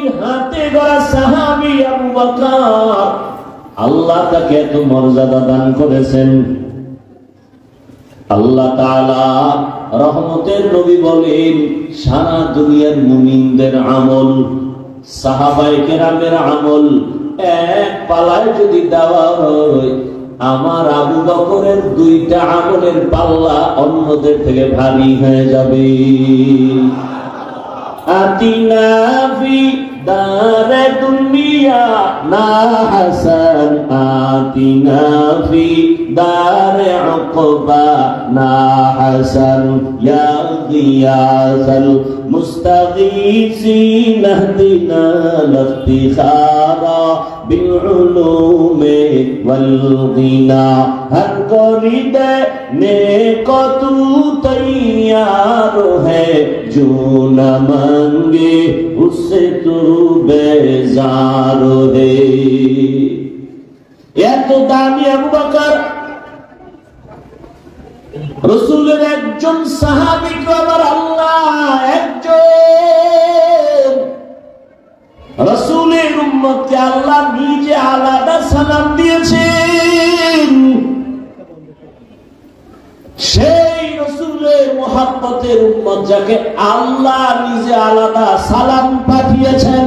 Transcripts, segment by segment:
নবীর হাতে গড়া সাহাবি আবু বকর। আল্লাহ তাকে এত মর্যাদা দান করেছেন। আল্লাহ তাআলা রহমতের নবী বলেন, সারা দুনিয়ার মুমিনদের আমল, সাহাবায়ে কেরামের আমল এক পালায় যদি দেওয়া হয়, আমার আবু বকরের দুইটা আমলের পাল্লা অন্যদের থেকে ভারী হয়ে যাবে। আতিনা ফি দার দুনিয়া না হাসান আতিনা دار عقبانا حسن يا غياث المستغيثين اهدنا لافتخارا بالعلوم والغنى ہر قرد نیکو تو تیار ہے جو نہ مانگے اس سے تو بیزار ہے یہ تو دامی ابو بکر রসুলের একজন সাহাবিকে আমার আল্লাহ, একজন। রসুলের উম্মতকে আল্লাহ নিজে আলাদা সালাম দিয়েছেন। সেই রসুলের মোহাম্মতের উম্মত যাকে আল্লাহ নিজে আলাদা সালাম পাঠিয়েছেন,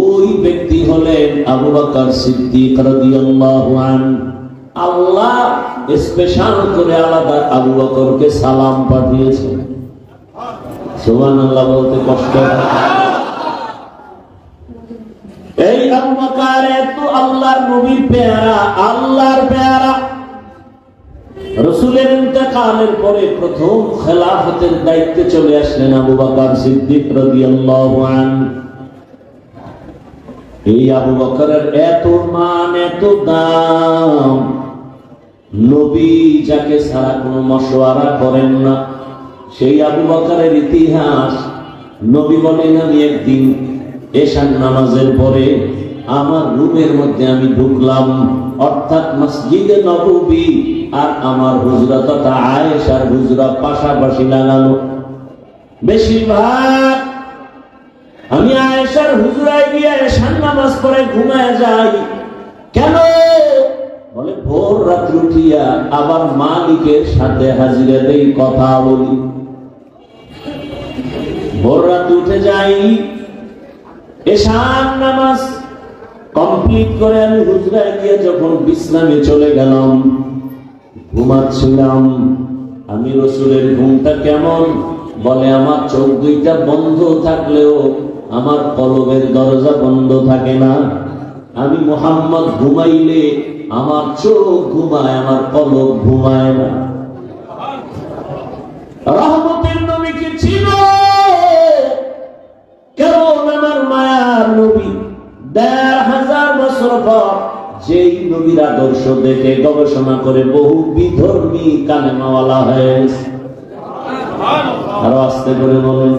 ওই ব্যক্তি হলেন আবু বকর সিদ্দিক রাদিয়াল্লাহু আনহু। আল্লাহ স্পেশাল করে আলাদা আবু বকরকে সালাম পাঠিয়েছেন সুবহানাল্লাহ বলতে কষ্ট এই আবু এত আল্লাহর নবীর পেয়ারা, আল্লাহর পেয়ারা। রসুলের ইন্তেকালের পরে প্রথম খেলাফতের দায়িত্বে চলে আসলেন আবু বকর সিদ্দিক রাদিয়াল্লাহু আনহু। এই আবু বকরের এত মান, এত দাম নবী যাকে সারা কোনো মশওয়ারা করেন না। সেই আবু বকরের ইতিহাস, নবী বলেন, আমি একদিন এশান নামাজের পরে আমার রুমের মধ্যে আমি ঢুকলাম, অর্থাৎ মসজিদে নববী আর আমার হুজরা তথা আয়েশার হুজরা পাশাপাশি লাগানো বেশিরভাগ আমি আয়েশার হুজরায় গিয়ে এশান নামাজ পড়ে ঘুমায় যাই। কেন? বলে, ভোর উঠিয়া আবার মালিকের সাথে হাজিরা দেই, কথা বলি। ভোর উঠে যাই নামাজ কমপ্লিট করে আমি হুজরায় গিয়ে যখন বিশ্রামে চলে গেলাম, ঘুমাচ্ছিলাম। আমি রসুলের ঘুমটা কেমন? বলে, আমার চোখ দুইটা বন্ধ থাকলেও আমার কলবের দরজা বন্ধ থাকে না। আমি মোহাম্মদ ঘুমাইলে আমার চোখ ঘুমায়, আমার কলব ঘুমায় না। রহমতের নবীকে ছিল? কেমন আমার মায়ার নবী? দেড় হাজার বছর পর যেই নবীর আদর্শ দেখে গবেষণা করে বহু বিধর্মী কানে কালেমাওয়ালা হয়েছে আরও আস্তে করে বলেন।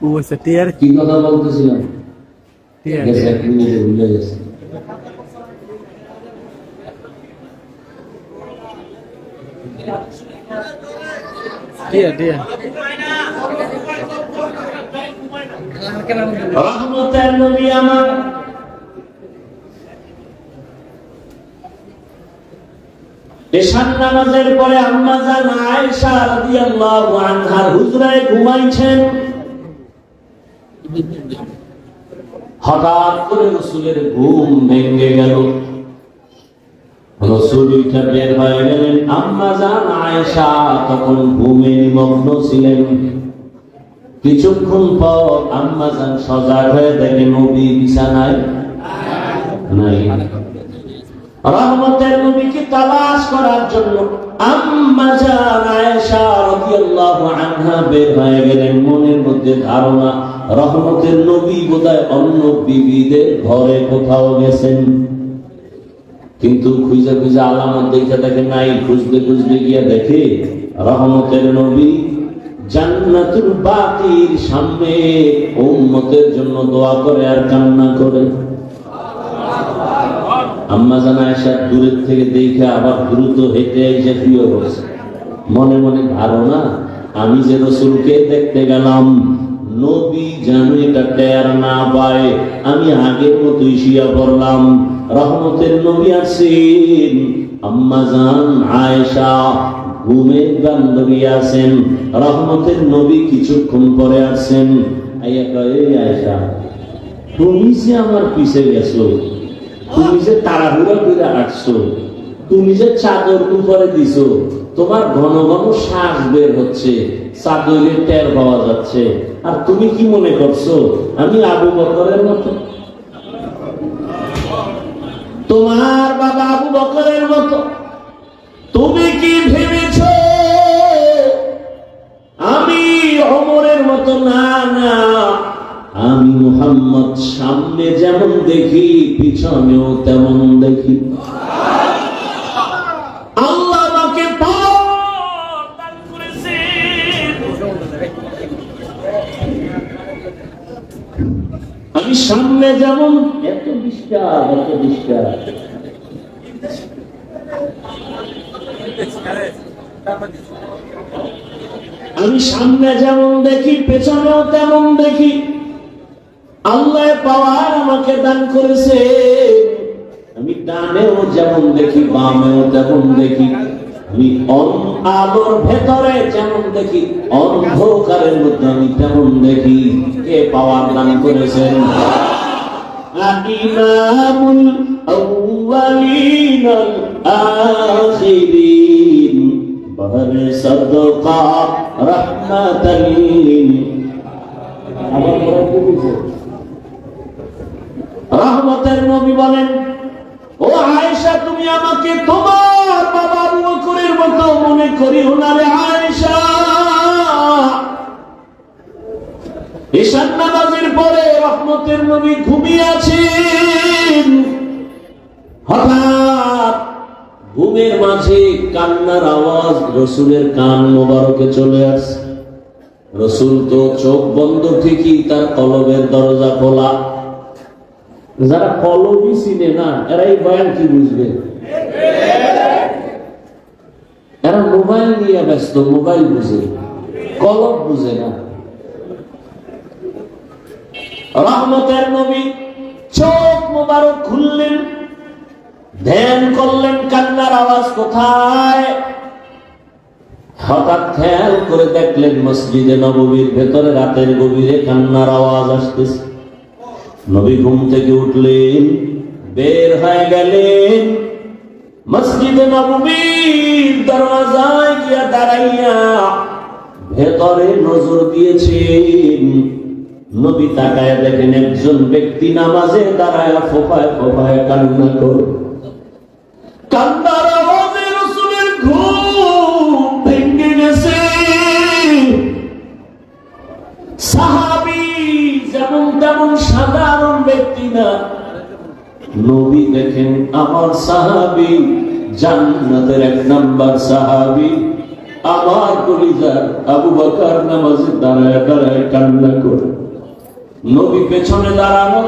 ও টিয়ার কি কথা বলতেছিলাম টিয়ার ভুলে গেছে। টিয়ার টিয়ার রহমতের নবী আমার এশান নামাজের পরে আম্মা জান আয়েশা রাদিয়াল্লাহু হুজরায় ঘুমাইছেন। হঠাৎ করে রসুলের ঘুম ভেঙে গেল। রসুল উঠে বের হয়ে গেলেন। আম্মা জান আয়েশা তখন ঘুমে নিমগ্ন ছিলেন। কিছুক্ষণ পর আম্মা জান সজাগ হয়ে দেখে নবী বিছানায় নাই। রহমতের নবীকে তালাশ করার জন্য আম্মা জান আয়েশা রাদিয়াল্লাহু আনহা বের হয়ে গেলেন। মনের মধ্যে ধারণা, রহমতের নবী বোধহয় অন্য বিবিদের ঘরে কোথাও গেছেন। কিন্তু খুঁজে খুঁজে আলামত দেখে দেখে নাই, খুঁজতে খুঁজতে গিয়ে দেখে রহমতের নবী জান্নাতুল বাকির সামনে উম্মতের জন্য দোয়া করে আর কান্না করে। আম্মা জানা এসে দূরের থেকে দেখে আবার দ্রুত হেঁটে এসে প্রিয় হয়েছে মনে মনে ধারণা, আমি যে রসুলকে দেখতে গেলাম, নবী যেন এটা টের না পায়। আমি আগের মতোই শুয়া পড়লাম। রহমতের নবী আছেন। আম্মা জান আয়েশা ঘুমের বান্ধবী আছেন। রহমতের নবী কিছুক্ষণ পরে আসছেন আইয়া কয়, "এই আয়েশা, তুমি যে আমার পিছে গেছো তুমি যে তাড়াহুড়া করে তুমি যে চাদর উপরে দিছো, তোমার ঘন ঘন শ্বাস বের হচ্ছে টের পাওয়া যাচ্ছে। আর তুমি কি মনে করছ? আমি আবু বকরের মতো। তোমার বাবা আবু বকরের মতো। তুমি কি ভেবেছ? আমি অমরের মতো। না না। আমি মোহাম্মদ সামনে যেমন দেখি পিছনেও তেমন দেখি আল্লাহ আমাকে। আমি সামনে যেমন, এত এত আমি সামনে যেমন দেখি, পেছনেও তেমন দেখি। আল্লাহ পাওয়ার আমাকে দান করেছে। আমি ডানেও যেমন দেখি, বামেও যেমন দেখি। আমি আলোর ভেতরে যেমন দেখি, অন্ধকারের মধ্যে আমি তেমন দেখি। কে পাওয়ার দান করেছেন ইমামুল আউয়ালিন আখিরিন। আমার রহমতের নবী বলেন, ও আয়েশা, তুমি আমাকে তোমার বাবা বকরের মতো মনে করিও না আয়েশা। ঈশান নামাজের পরে রহমতের নবী ঘুমিয়ে আছেন। হঠাৎ ঘুমের মাঝে কান্নার আওয়াজ রসুলের কান মোবারকে চলে আসে। রসুল তো চোখ বন্ধ ঠিকই তার কলবের দরজা খোলা। যারা কলবই চিনে না এরা এই বয়ান কি বুঝবে? এরা মোবাইল নিয়ে ব্যস্ত মোবাইল বুঝে। কলব বুঝে না। রহমতের নবী চোখ মোবারক খুললেন, ধ্যান করলেন, কান্নার আওয়াজ কোথায়? হঠাৎ খেয়াল করে দেখলেন মসজিদে নববীর ভেতরে রাতের গভীরে কান্নার আওয়াজ আসতেছে। নবী ঘুম থেকে উঠলেন, বের হয়ে গেলেন, মসজিদে নবীর দরওয়াজায় গিয়া দাঁড়াইয়া ভেতরে নজর দিয়েছেন। নবী তাকায় দেখেন একজন ব্যক্তি নামাজে দাঁড়ায় ফোপায় ফোপায় কান্না করে সাধারণ ব্যক্তি না। নবী দেখেন আমার সাহাবি, জান্নাতের এক নাম্বার সাহাবি। আমার কলিজার আবু বকর নামাজে দাঁড়ায় দাঁড়ায় কান্না করে। নবী পেছনে দাঁড়ানো,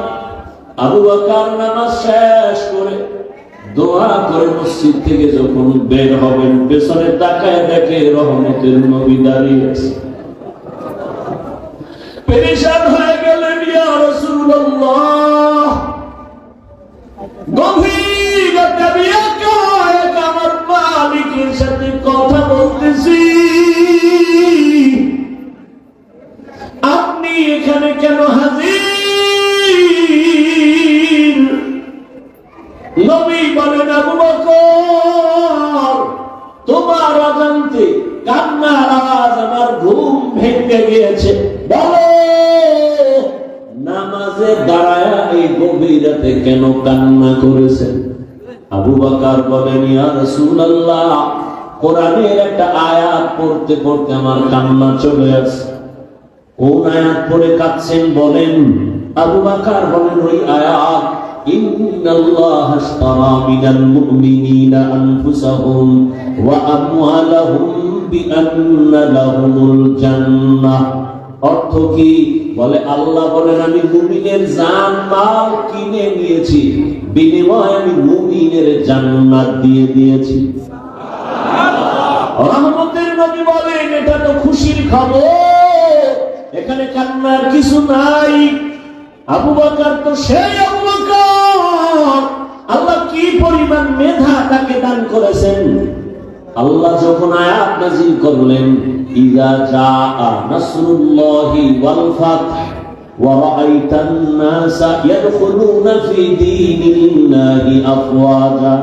আবু বকর নামাজ শেষ করে দোয়া করে মসজিদ থেকে যখন বের হবেন, পেছনে তাকায় দেখে রহমতের নবী দাঁড়িয়ে আছে। পেরেশান হয়ে গেলেন ইয়া রাসূলুল্লাহ। আমার মালিকের সাথে কথা বলতেছি। আপনি এখানে কেন হাজির? নবী বলেন, আবু বকর, তোমার অজান্তে কান্নার আওয়াজ আমার ঘুম ভেঙে গিয়েছে। বলো নামাজে দাঁড়ায়া এই গভীর রাতে কেন কান্না করেছেন আবু বকর বলেন কোরআনের একটা আয়াত পড়তে পড়তে আমার কান্না চলে আসে কোন আয়াত পড়ে কাঁদছেন বলেন? আবু বাকার বলেন, ওই আয়াত জান্নাহ। অর্থ কি? বলে, আল্লাহ বলেন, আমি মুমিনের জান মাল কিনে নিয়েছি। বিনিময়ে আমি মুমিনের জান্নাত দিয়ে দিয়েছি। রহমতের নবী বলেন, এটা তো খুশির খবর। এখানে কান্নার কিছু নাই। আবু বকর তো সেই আবু বকর। আল্লাহ কি পরিমাণ মেধা তাকে দান করেছেন? আল্লাহ যখন আয়াত নাজিল করলেন, ইযা জাআ নাসরুল্লাহি ওয়াল ফাত ওয়া রাআইতান নাসা ইয়াদখুলুনা ফি দীনিল্লাহি আফওয়াজা।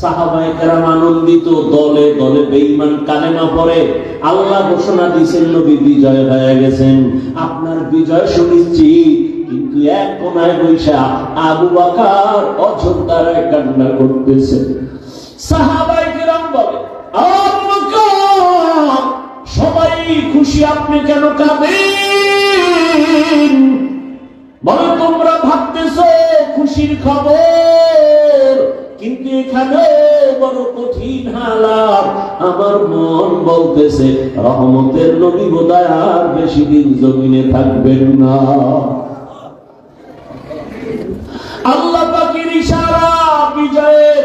সাহাবায়ে কেরাম আনন্দিত, দলে দলে বেঈমান কালেমা পড়ে। আল্লাহ ঘোষণা দিয়েছেন, নবী বিজয় হয়ে গেছেন। আপনার বিজয় সুনিশ্চিত। কিন্তু এক কোনায় বৈশা আবু বকর অযোধ্যার কান্না করতেছে। সাহাবায়ে সবাই খুশি, আপনি কেন কাঁদেন? বলে, তোমরা ভাবতেছ খুশির খবর? কিন্তু এখানে বড় কঠিন হালাত। আমার মন বলতেছে, রহমতের নবী বোধহয় আর বেশি দিন জমিনে থাকবেন না। আল্লাহ পাকের ইশারা বিজয়ের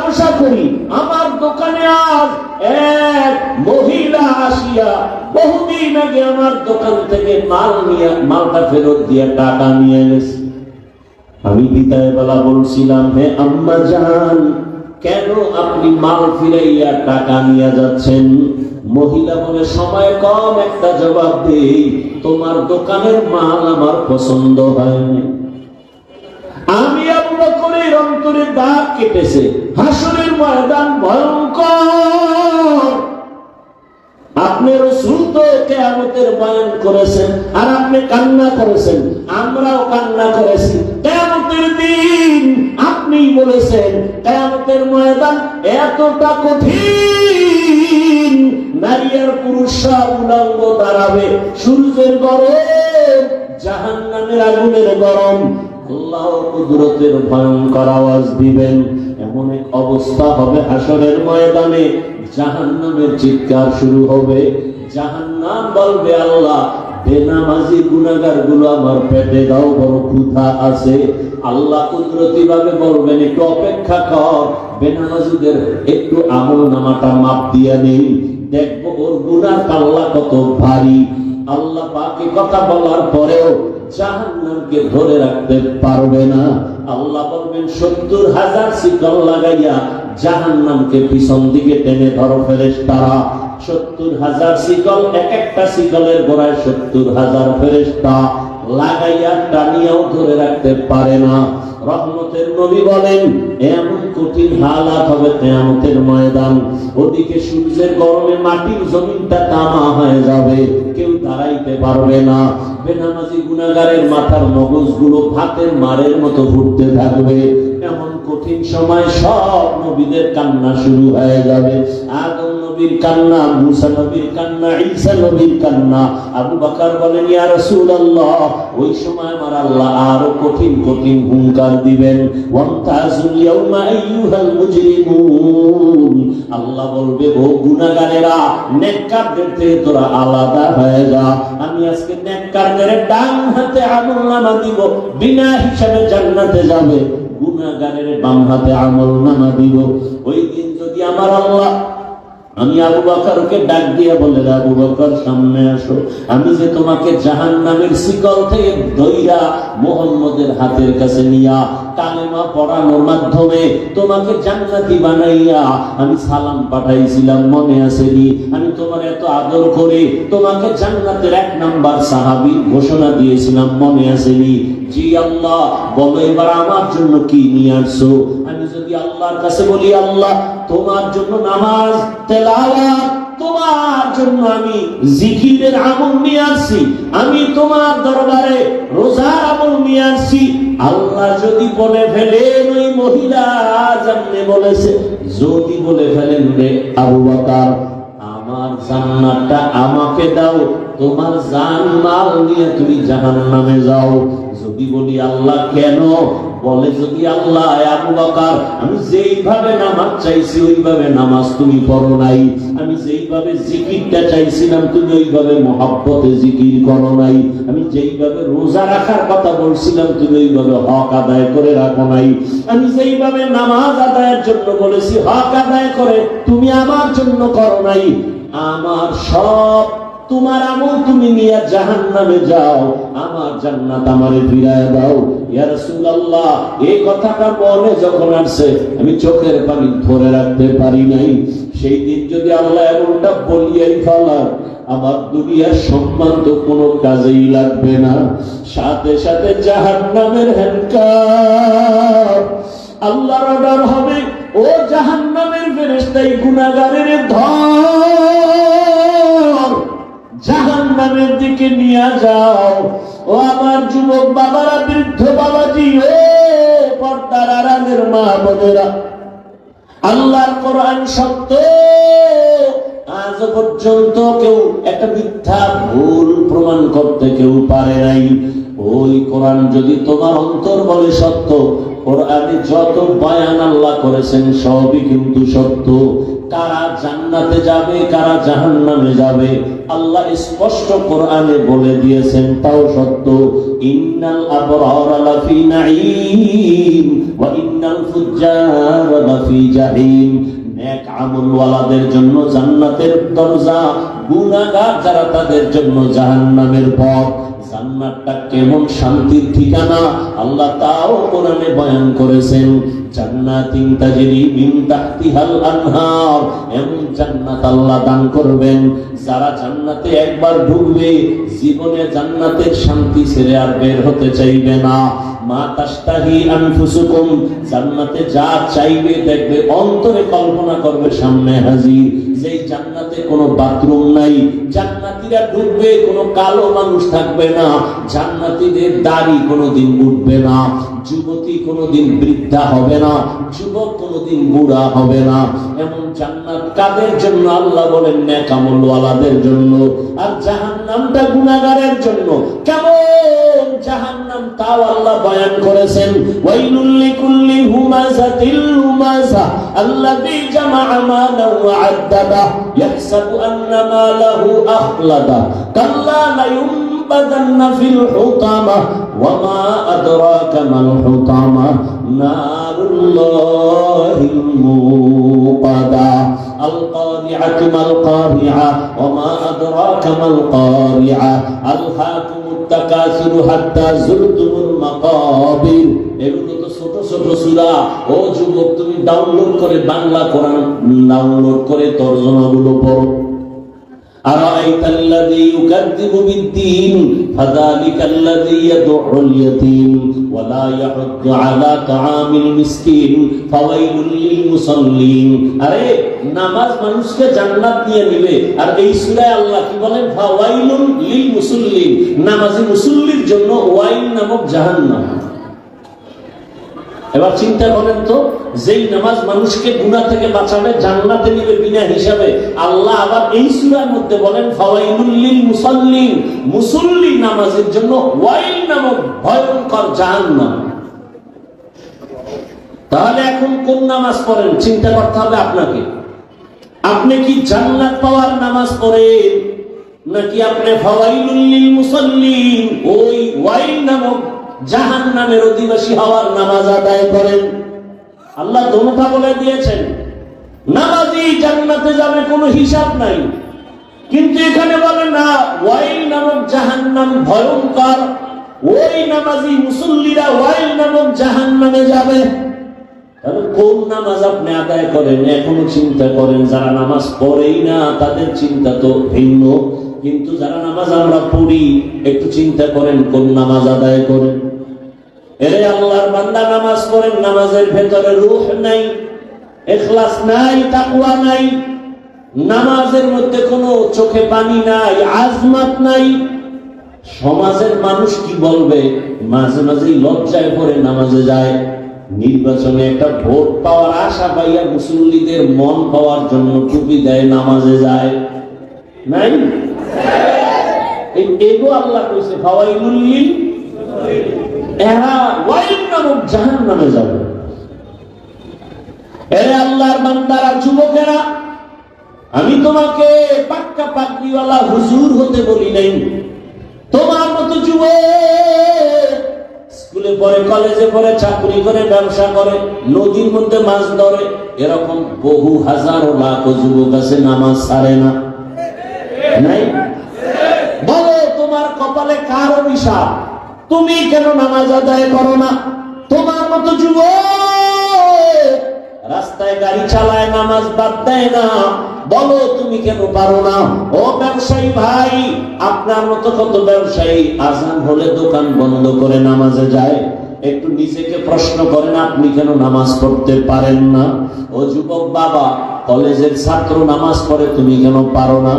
ব্যবসা করি, আমার দোকানে আজ এক মহিলা আসিয়া বহুদিন আগে আমার দোকান থেকে মাল নিয়ে, মালটা ফেরত দিয়ে টাকা নিয়ে গেছে আমি বিদায় বেলা বলছিলাম, হে আম্মা জান, কেন আপনি মাল ফিরাইয়া টাকা নিয়ে যাচ্ছেন? মহিলা বলে, সময় কম, একটা জবাব দেই, তোমার দোকানের মাল আমার পছন্দ হয়নি। আমি অন্তরে দাগ কেটেছে। হাসরের ময়দান ভয়ঙ্কর। আপনি রসুল তো কেয়ামতের বয়ান করেছেন আর আপনি কান্না করেছেন। আমরাও কান্না করেছি। কেয়ামতের দিন আপনি বলেছেন, কেয়ামতের ময়দান এতটা কঠিন নারী আর পুরুষরা উলঙ্গ দাঁড়াবে। সূর্যের গরম জাহান নামের আগুনের গরম কুদরতের ভয়ঙ্কর আওয়াজ দিবেন। এমন এক অবস্থা হবে হাসরের ময়দানে, জাহান্নামের চিৎকার শুরু হবে। জাহান্নাম বলবে, আল্লাহ, বেনামাজি গুনাগারগুলো আমার পেটে দাও, বড় ক্ষুধা আছে। আল্লাহ কুদরতি ভাবে বলবেন, একটু অপেক্ষা কর, বেনামাজিদের একটু আমল নামাটা মাপ দিয়া নেই। দেখব ওর গুনার পাল্লা কত ভারী। আল্লাহ পাকে কথা বলার পরেও জাহান্নামকে ধরে রাখতে পারবে না। আল্লাহ বলবেন, সত্তর হাজার শিকল লাগাইয়া জাহান্নামকে পিছন দিকে টেনে ধরো ফেরেস তারা সত্তর হাজার শিকল এক একটা শিকলের গোড়ায় সত্তর হাজার ফেরেস্তা লাগাইয়া টানিয়াও ধরে রাখতে পারে না। রহমতের নবী বলেন, এমন কঠিন হালাত হবে তেমতের ময়দান। ওদিকে সূর্যের গরমে মাটির জমিনটা তামা হয়ে যাবে, কেউ দাঁড়াইতে পারবে না। বেনামাজি গুণাগারের মাথার মগজগুলো ভাতের মারের মতো ঘুরতে থাকবে। এমন কঠিন সময় সব নবীদের কান্না শুরু হয়ে যাবে। আদম নবীর কান্না, মুসা নবীর কান্না, ঈসা নবীর কান্না। আবু বকর বলেন, ইয়া রাসূলুল্লাহ ওই সময় আমার আল্লাহ আরও কঠিন কঠিন হুঙ্কার দিবেন। ওয়ান্তাজুল ইয়াউমা আইয়ুহাল মুজরিমুন আল্লাহ বলবে, ও গুনাহগারেরা, নেককারদের থেকে তোরা আলাদা হয়ে যা। আমি আজকে নেককারদের ডান হাতে আমল নামা দিব, বিনা হিসাবে জান্নাতে যাবে। গুনাহগারের বাম হাতে আমল নামা দিব। ওই দিন যদি আমার আল্লাহ, আমি আবু বকরকে ডাক দিয়ে বলে, আবু বকর, সামনে আসো। আমি যে তোমাকে জাহান নামের শিকল থেকে দইরা মোহাম্মদের হাতের কাছে নিয়া কালেমা পড়ানোর মাধ্যমে তোমাকে জান্নাতি বানাইয়া আমি সালাম পাঠাইছিলাম, মনে আসেনি। আমি তোমার এত আদর করে তোমাকে জান্নাতের এক নাম্বার সাহাবি ঘোষণা দিয়েছিলাম, মনে আসেনি। জি আল্লাহ, বলো এবার আমার জন্য কি নিয়ে আমি যদি আল্লাহর কাছে বলি, আল্লাহ, তোমার জন্য নামাজ তোমার জন্য আমি জিকিরের আমল নিয়ে আমি তোমার দরবারে রোজার আমল নিয়ে আসছি। আল্লাহ যদি বলে ফেলেন, ওই মহিলা জানলে বলেছে, যদি বলে ফেলেন রে আবু বকর, আমার জান্নাতটা আমাকে দাও, তোমার জান মাল নিয়ে তুমি জাহান্নামে যাও। যদি বলি আল্লাহ কেন? বলে যদি আল্লাহ আবু বকর, আমি যেইভাবে নামাজ চাইছি ওইভাবে নামাজ তুমি পড়ো নাই। আমি যেইভাবে জিকিরটা চাইছিলাম তুমি ওইভাবে মহাব্বতে জিকির করো নাই। আমি যেইভাবে রোজা রাখার কথা বলছিলাম তুমি ওইভাবে হক আদায় করে রাখো নাই। আমি যেইভাবে নামাজ আদায়ের জন্য বলেছি, হক আদায় করে তুমি আমার জন্য করো নাই। আমার সব তোমার আমল তুমি নিয়ে জাহান নামে যাও, আমার জান্নাত আমারে ফিরায় দাও। এই কথাটা যখন আমি চোখের পানি ধরে রাখতে পারি নাই। সেই দিন যদি আল্লাহ এমনটা বলিয়াই ফেলার আমার দুনিয়ার সম্মান তো কোনো কাজেই লাগবে না। সাথে সাথে জাহান নামের আল্লাহর অর্ডার হবে, ও জাহান নামের ফেরেস্তাই গুনাগারের ধর জাহান নামের দিকে নিয়ে যাও। ও আমার যুবক বাবারা, বৃদ্ধ বাবাজি, ও পর্দার আড়ালের মা বোনেরা, আল্লাহর কোরআন সত্য আজ পর্যন্ত কেউ একটা মিথ্যা ভুল প্রমাণ করতে কেউ পারে নাই। ওই কোরআন যদি তোমার অন্তর বলে সত্য, কোরআনে যত বয়ান আল্লাহ করেছেন, সবই কিন্তু সত্য। কারা জান্নাতে যাবে, কারা জাহান্নামে যাবে আল্লাহ স্পষ্ট কোরআনে বলে দিয়েছেন, তাও সত্য, ইন্নাল আবরার লাফি নাঈম, ওয়া ইন্নাল ফুজ্জার লাফি জাহিম। নেক আমলওয়ালাদের জন্য জান্নাতের দরজা, গুনাহগার যারা তাদের জন্য জাহান্নামের পথ। জান্নাতটা কেমন শান্তির ঠিকানা, আল্লাহ তাও কোরআনে বয়ান করেছেন মিন এমন আল্লাহ দান করবেন। জান্নাতে একবার ঢুকবে, জীবনে জান্নাতের শান্তি আর বের হতে চাইবে না। মা যা চাইবে দেখবে, অন্তরে কল্পনা করবে, সামনে হাজির। যেই জান্নাতে কোনো বাথরুম নাই, জান্নাতীরা ঢুকবে, কোনো কালো মানুষ থাকবে না, জান্নাতিদের দাড়ি কোনোদিন উঠবে না। যুবতী কোনোদিন বৃদ্ধা হবে না, যুবক কোনোদিন বুড়া হবে না। এমন জান্নাত কাদের জন্য? আল্লাহ বলেন নেকামলওয়ালাদের জন্য। আর জাহান্নামটা গুনাহগারের জন্য। কেমন জাহান্নাম তাও আল্লাহ বয়ান করেছেন, ওয়াইলুল লিকুল্লি হুমাযাতিল হুমাযা আল্লাযী জামা'a মালান ওয়া আদ্দাদা ইয়াহসাবু আন্না মালাহু আখলাদা কাল্লা লা ينبذن في الحطمة وما أدراك ما الحطمة نار الله الموقدة القارعة ما القارعة وما أدراك ما القارعة ألهاكم التكاثر حتى زرتم المقابر এগুলো তো ছোট ছোট সুরা ও যুবক তুমি ডাউনলোড করে বাংলা কোরআন ডাউনলোড করে তর্জমাগুলো পড়ো أرأيت الذي يكذب بالدين فذلك الذي يدع اليتيم ولا يحض على طعام المسكين فويل للمصلين আরে নামাজ মানুষকে জান্নাত দিয়ে নিবে আর এই সূরায় আল্লাহ কি বলেন ফাওয়াইলুন লিল মুসল্লিন নামাজি মুসল্লির জন্য ওয়াইল নামক জাহান্নাম এবার চিন্তা করেন তো, যেই নামাজ মানুষকে গুনাহ থেকে বাঁচাবে, জান্নাতে নিবে বিনা হিসাবে। আল্লাহ আবার এই সূরার মধ্যে বলেন, ফাওয়াইলুল লিল মুসাল্লিন মুসল্লি নামাজের জন্য ওয়াইল নামক ভয়ঙ্কর জাহান্নাম। তাহলে এখন কোন নামাজ পড়েন? চিন্তা করতে হবে আপনাকে। আপনি কি জান্নাত পাওয়ার নামাজ পড়েন, নাকি আপনি ফাওয়াইলুল লিল মুসাল্লিন, ওই ওয়াইল নামক জাহান নামের অধিবাসী হওয়ার নামাজ আদায় করেন। আল্লাহ দোনোটা বলে দিয়েছেন, নামাজি জান্নাতে যাবে কোনো হিসাব নাই। কিন্তু এখানে বলে না, ওয়াইল নামক জাহান নাম ভয়ঙ্কর, ওই নামাজি মুসল্লিরা ওয়াইল নামক জাহান নামে যাবে। তাহলে কোন নামাজ আপনি আদায় করেন? এখনও চিন্তা করেন, যারা নামাজ পড়েই না, তাদের চিন্তা তো ভিন্ন। কিন্তু যারা নামাজ আমরা পড়ি, একটু চিন্তা করেন, কোন নামাজ আদায় করেন? এরে আল্লাহর বান্দা নামাজ পড়েন, নামাজের ভেতরে রূহ নাই, এখলাস নাই, তাকওয়া নাই, নামাজের মধ্যে কোনো চোখে পানি নাই, আজমাত নাই। সমাজের মানুষ কি বলবে? মাঝে মাঝে লজ্জায় পড়ে নামাজে যায়। নির্বাচনে একটা ভোট পাওয়ার আশা পাইয়া মুসল্লিদের মন পাওয়ার জন্য টুপি দেয়, নামাজে যায়। নাই? আল্লাহ কইছে এরা ওয়াইল নামক জাহান্নামে যাবে। আল্লাহর বান্দারা, যুবকেরা, আমি তোমাকে পাক্কা পাকড়িওয়ালা হুজুর হতে বলি নাই। তোমার মতো যুব স্কুলে পড়ে, কলেজে পড়ে, চাকরি করে, ব্যবসা করে, নদীর মধ্যে মাছ ধরে, এরকম বহু হাজারো লাখ যুবক আছে, নামাজ ছাড়ে না। নাই? বলো, তোমার কপালে কার অভিশাপ তুমি কেন নামাজ আদায় করো না? তোমার মতো যুবক রাস্তায় গাড়ি চালায়, নামাজ বাদ দেয় না। বলো, তুমি কেন পারো না? ও ব্যবসায়ী ভাই, আপনার মতো কত ব্যবসায়ী আজান হলে দোকান বন্ধ করে নামাজে যায়? একটু নিজেকে প্রশ্ন করেন, আপনি কেন নামাজ পড়তে পারেন না? ও যুবক বাবা, কলেজের ছাত্র নামাজ পড়ে, তুমি কেন পারো না?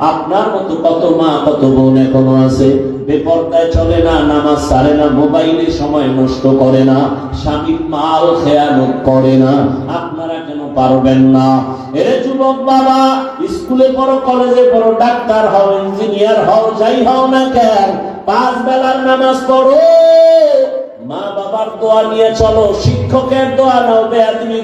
আপনার মতো কত মা, কত বোন এখনও আছে? বেপর্দায় চলে না, নামাজ সারে না, মোবাইলে সময় নষ্ট করে না, স্বামীর মাল খেয়ানত করে না। আপনারা কেন পারবেন না? এরে যুবক বাবা, স্কুলে পড়ো, কলেজে পড়ো, ডাক্তার হও, ইঞ্জিনিয়ার হও, যাই হও না কেন, পাঁচ বেলার নামাজ পড়ো। মা বাবার দোয়া নিয়ে চলো, শিক্ষকের দোয়া নাও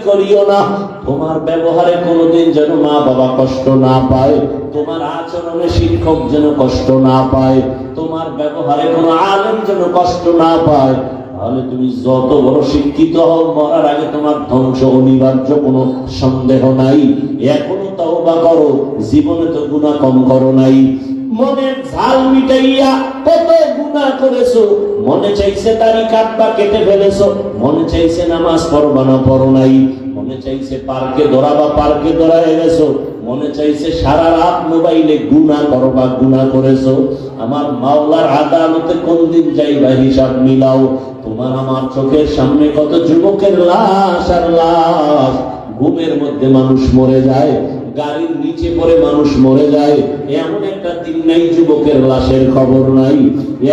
করিও না। তোমার ব্যবহারে কোনোদিন যেন মা বাবা কষ্ট না পায়, তোমার আচরণে শিক্ষক যেন কষ্ট না পায়, তোমার ব্যবহারে কোনো আলেম যেন কষ্ট না পায়। তাহলে তুমি যত বড় শিক্ষিত হও, মরার আগে তোমার ধ্বংস অনিবার্য কোনো সন্দেহ নাই। এখনও তাও বা করো, জীবনে তো গুণা কম করো নাই। মনের ঝাল মিটাইয়া কত গুনাহ করেছ, মনে চাইছে দাড়ি কাটবা কেটে ফেলেছো, মনে চাইছে নামাজ পড়বা না পড়ো নাই, মনে চাইছে পার্কে দৌড়াবা, পার্কে দৌড়ায় গেছো, মনে চাইছে সারা রাত মোবাইলে গুনাহ করবা, গুনাহ করেছ। আমার মাওলার আদালতে কোন দিন যাইবা হিসাব মিলাও, তোমার আমার চোখের সামনে কত যুবকের লাশ আর লাশ। ঘুমের মধ্যে মানুষ মরে যায়, গাড়ির নিচে পড়ে মানুষ মরে যায়, এমন একটা দিন নাই, যুবকের লাশের খবর নাই।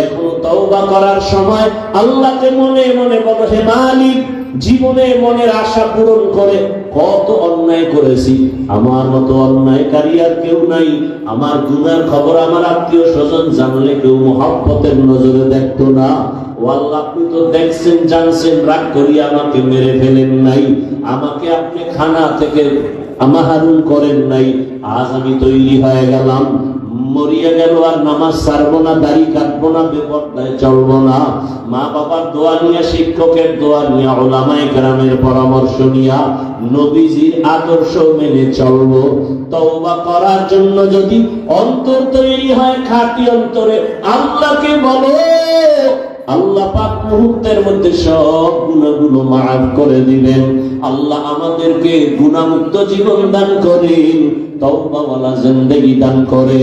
এখনও তওবা করার সময় আল্লাহকে মনে মনে বলো, হে মালিক, জীবনে মনের আশা পূরণ করে কত অন্যায় করেছি। আমার মতো অন্যায়কারী আর কেউ নাই। আমার গুনার খবর আমার আত্মীয় স্বজন জানলে কেউ মহাব্বতের নজরে দেখতো না। আপনি তো দেখছেন, জানছেন, রাগ করি আমাকে মেরে ফেলেন নাই, আমাকে আপনি খানা থেকে করেন নাই, আজ আমি তৈরি হয়ে গেলাম, মরিয়া গেল আর নামাজ ছাড়বো না, দাড়ি কাটবো না চলবো না। মা বাবার দোয়া নিয়ে, শিক্ষকের দোয়া নিয়ে, ওলামায় গ্রামের পরামর্শ নিয়া, নবীজির আদর্শ মেনে চলবো। তওবা করার জন্য যদি অন্তর তৈরি হয়, খাঁটি অন্তরে, আল্লাহকে বলো। আল্লাহ পাক মুহূর্তের মধ্যে সব গুণাগুলো মাফ করে দিবেন। আল্লাহ আমাদেরকে গুণামুক্ত জীবন দান করেন, তওবাওয়ালা জিন্দেগি দান করে